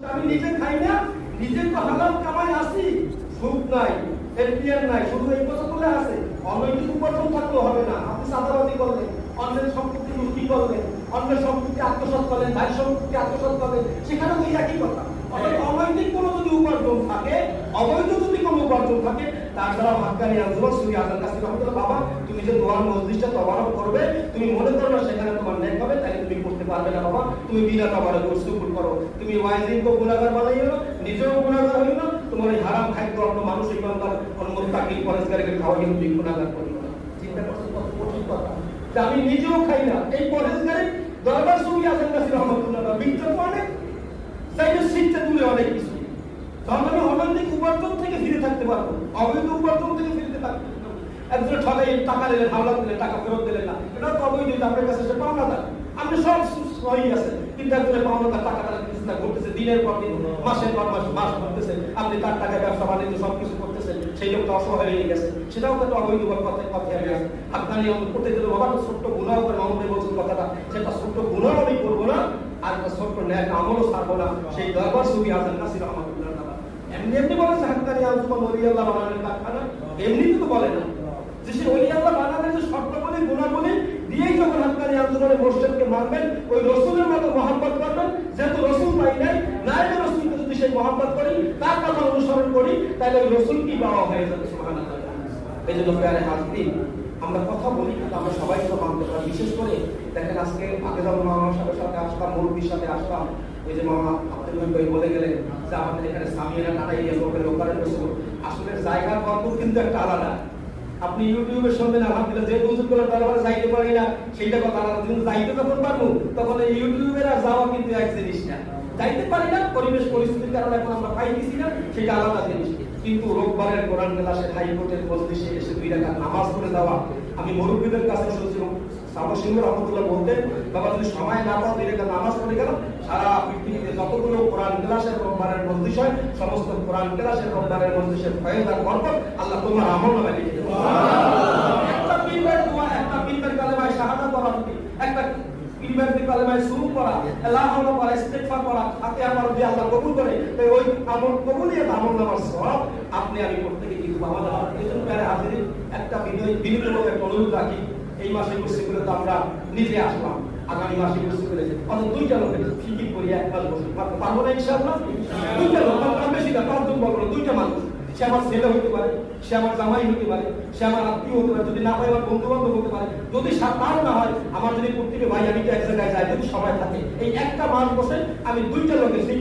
আমি নিজে খাই না, নিজে তো হালাল কামাই আসি সুখ নাই এফডিআর নাই, শুধু এই কথা বলে আছে। অনৈতিক উপার্জন থাকলেও হবে না। আপনি চাঁদাবাদি করলেন, অন্যের সম্পত্তি লুটি করলেন, অন্যের সম্পত্তি আত্মসাৎ করলেন ভাই সম্পত্তি আত্মসাৎ করলেন সেখানে তো এই একই কথা। অনৈতিক কোনো যদি উপার্জন থাকে, অবৈধ যদি কোনো উপার্জন থাকে, তার দ্বারা হাক্কানি আন্দোলন সুরি আজার কাছে বাবা তুমি যে দোয়ার মসজিদটা তবারক করবে, তুমি মনে করো না সেখানে তোমার নেক হবে, তাহলে তুমি করতে পারবে না বাবা। তুমি বিনা তবারক সুকুর করো। তুমি ওয়াইজিনকে গুণাগার বানাইও না, নিজেও গুণাগার হইও না, তোমার এই হারাম খাদ্য অন্য মানুষ ইমানদার অন্য তাকিল পরেশগারকে খাওয়াইও তুমি গুণাগার করিও না। চিন্তা করছ কত কঠিন কথা। আমি নিজেও খাই না। এই পরেশগারে, দরবার সুরি আজার কাছে রহমতুল্লাহ বিজ্ঞান অনেক চাইলে শিখতে তুমি অনেক কিছু তাহলে আমি অনৈতিক উপার্জন থেকে ফিরে থাকতে পারব। অবৈধ উপার্জন থেকে। একজন ঠগাই টাকা দিলেন হাওলা দিলেন, টাকা ফেরত দিলেন না। এটা তো অবৈধ আপনার কাছে সে পাওনা দেন আপনি সব সহি আছে কিন্তু একজনের পাওনা তার টাকা তারা চিন্তা করতেছে, দিনের পর দিন, মাসের পর মাস মাস করতেছে। আপনি তার টাকায় ব্যবসা, বাণিজ্য সব করতেছেন, সেই লোকটা অসহায় হয়ে গেছে। সেটাও তো অবৈধ কথা কথা আমি আছে। আপনার নিয়ম করতে গেলে বাবা তো ছোট্ট গুণাও করে মামুনে বলছেন কথাটা। সেটা ছোট্ট গুণাও আমি করব না, আর একটা ছোট্ট ন্যায় আমলও ছাড়বো না। সেই দরবার ছবি আছেন নাসির রহমতুল্লাহ এমনি এমনি বলে হাক্কানি আলতুমা ওলি আল্লাহ বানানোর কারখানা এমনি তো বলে না। যে সে ওলি আল্লাহ বানানোর যে শর্ত বলে গুণা বলে দিয়েই যখন হাক্কানি আলতুমার মোর্শেদকে মানবেন ওই রসুলের মতো মহাব্বত করবেন, যেহেতু রসুল পাই নাই নাইলে রসুলকে যদি সেই মহাব্বত করি, তার কথা অনুসরণ করি, তাহলে ওই রসুল কি পাওয়া হয়ে যাবে? সুবহানাল্লাহ। এই জন্য প্যারে হাজরিন আমরা কথা বলি, কিন্তু আমরা সবাই তো মানতে পারি। বিশেষ করে দেখেন আজকে আগে যখন মামার সাথে সাথে আসতাম, মুরব্বীর সাথে আসতাম ওই যে মামা আব্দুল ভাই বলে গেলেন যে আমাদের এখানে সামিয়ারা নানাই লোকের লোকারের আসলে জায়গার বরকত কিন্তু একটা আলাদা। আপনি ইউটিউবে শুনবেন আলহামদুলিল্লাহ যে বুঝুর করে দরবারে যাইতে পারি না, সেইটা কথা আলাদা কিন্তু যাইতে যখন পারব, তখন এই ইউটিউবের আর যাওয়া কিন্তু এক জিনিস না। যাইতে পারি না, পরিবেশ পরিস্থিতির কারণে এখন আমরা পাইতেছি না, সেটা আলাদা জিনিস। কিন্তু রোববারের কোরআন ক্লাসে হাইকোর্টের মজলিসে এসে দুই রাকাত নামাজ পড়ে দেওয়া আমি মুরব্বীদের কাছে শুনছিলাম সাবা সিংহ রহমতুল্লাহ বলতেন বাবা যদি সময় না পাও দুই রাকাত নামাজ পড়ে গেল সারা পৃথিবীতে যতগুলো কোরআন ক্লাসের রোববারের মজলিস হয়, সমস্ত কোরআন ক্লাসের রোববারের মজলিসের ফয়েজ আর বরকত আল্লাহ তোমার আমল নামে লিখে দেবে একটা পীরের দোয়া, একটা পীরের কালেমায় শাহাদাত পড়া একটা পীরের কালেমায় শুরু করা আল্লাহ হাওলা করা ইস্তেগফার করা হাতে আমার দিয়ে আল্লাহ কবুল করে। তো ওই আমল কবুলিয়ত আমল নামার সওয়াব আপনি আমি প্রত্যেকে কিন্তু আমাদের এই জন্য একটা বিনয় একটা অনুরোধ রাখি। এই মাসে বসে করে তো আমরা নিজে আসলাম আগামী মাসে বসে করে অত দুইটা লোকের ফিকির করি এক মাস বসে পারব না ইনশাআল্লাহ। দুইটা লোক আমরা বেশি না পাঁচজন বলব না, দুইটা মানুষ। সে আমার ছেলে হতে পারে সে আমার জামাই হতে পারে সে আমার আত্মীয় হতে পারে যদি না পাই আমার বন্ধু বান্ধব হতে পারে। যদি তাও না হয় আমার যদি প্রত্যেকে ভাই আমি তো এক জায়গায় যাই যদি সবাই থাকে এই একটা মাস বসে আমি দুইটা লোকের সেই